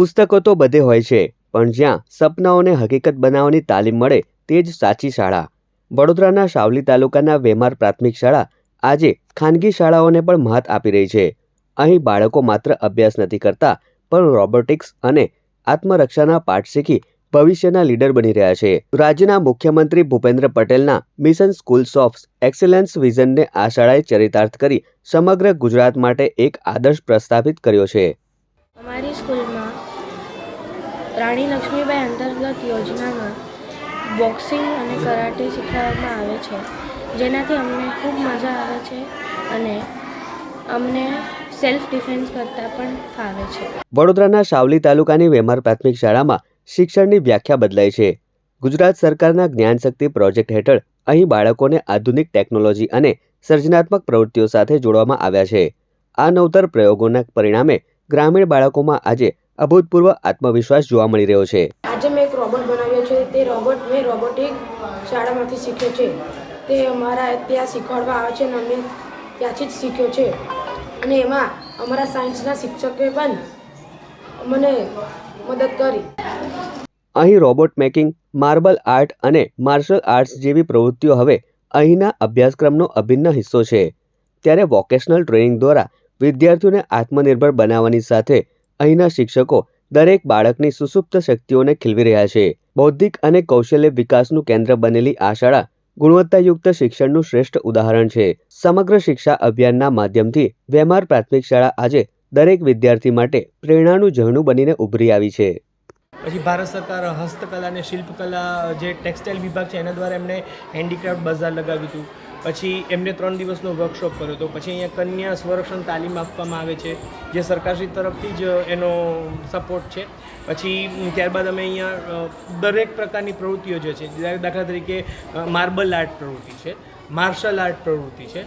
પુસ્તકો તો બધે હોય છે, પણ જ્યાં સપનાઓને હકીકત બનાવવાની તાલીમ મળે તે જ સાચી શાળા. વડોદરાના શાવલી તાલુકાના વેમાર પ્રાથમિક શાળા આજે ખાનગી શાળાઓને પણ મહત આપી રહી છે. અહીં બાળકો માત્ર અભ્યાસ નથી કરતા, પણ રોબોટિક્સ અને આત્મરક્ષાના પાઠ શીખી ભવિષ્યના લીડર બની રહ્યા છે. રાજ્યના મુખ્યમંત્રી ભૂપેન્દ્ર પટેલના મિશન સ્કૂલ્સ ઓફ એક્સેલન્સ વિઝનને આ શાળાએ ચરિતાર્થ કરી સમગ્ર ગુજરાત માટે એક આદર્શ પ્રસ્થાપિત કર્યો છે. અમારી સ્કૂલમાં રાણી લક્ષ્મીબાઈ અંતર્ગત યોજનામાં બોક્સિંગ અને કરાટે શીખવાડવામાં આવે છે. જેનાથી અમને ખૂબ મજા આવે છે અને અમને સેલ્ફ ડિફેન્સ કરતાં પણ ફાવે છે. વડોદરાના શાવલી તાલુકાની વેમાર પ્રાથમિક શાળામાં શિક્ષણની વ્યાખ્યા બદલાઈ છે. ગુજરાત સરકારના જ્ઞાનશક્તિ પ્રોજેક્ટ હેઠળ અહીં બાળકોને આધુનિક ટેકનોલોજી અને સર્જનાત્મક પ્રવૃત્તિઓ સાથે જોડવામાં આવ્યા છે. આ નવતર પ્રયોગોના પરિણામે ગ્રામીણ બાળકોમાં આજે અભૂતપૂર્વ આત્મવિશ્વાસ જોવા મળી રહ્યો છે. આજે મેં એક રોબોટ બનાવ્યો છે. તે રોબોટ મેં રોબોટિક શાળામાંથી શીખ્યો છે. તે અમારા ત્યાં શીખવાડવા આવે છે અને અમે ત્યાંથી જ શીખ્યો છે. અને એમાં અમારા સાયન્સના શિક્ષકે પણ મને મદદ કરી. અહીં રોબોટ મેકિંગ માર્બલ આર્ટ અને માર્શલ આર્ટ્સ જેવી પ્રવૃત્તિઓ હવે અહીંના અભ્યાસક્રમનો અભિન્ન હિસ્સો છે. ત્યારે વોકેશનલ ટ્રેનિંગ દ્વારા વિદ્યાર્થીઓને આત્મનિર્ભર બનાવવાની સાથે અહીંના શિક્ષકો દરેક બાળકની સુસુપ્ત શક્તિઓને ખીલવી રહ્યા છે. બૌદ્ધિક અને કૌશલ્ય વિકાસનું કેન્દ્ર બનેલી આ શાળા ગુણવત્તાયુક્ત શિક્ષણનું શ્રેષ્ઠ ઉદાહરણ છે. સમગ્ર શિક્ષા અભિયાનના માધ્યમથી વેમાર પ્રાથમિક શાળા આજે દરેક વિદ્યાર્થી માટે પ્રેરણાનું ઝરણું બનીને ઉભરી આવી છે. પછી ભારત સરકાર હસ્તકલા અને શિલ્પકલા જે ટેક્સટાઇલ વિભાગ છે, એના દ્વારા એમણે હેન્ડીક્રાફ્ટ બજાર લગાવ્યું હતું. પછી એમને ત્રણ દિવસનો વર્કશોપ કર્યો હતો પછી અહીંયા કન્યા સંરક્ષણ તાલીમ આપવામાં આવે છે, જે સરકારશ્રી તરફથી જ એનો સપોર્ટ છે. પછી ત્યારબાદ અમે અહીંયા દરેક પ્રકારની પ્રવૃત્તિઓ જે છે, દાખલા તરીકે માર્બલ આર્ટ પ્રવૃત્તિ છે માર્શલ આર્ટ પ્રવૃત્તિ છે.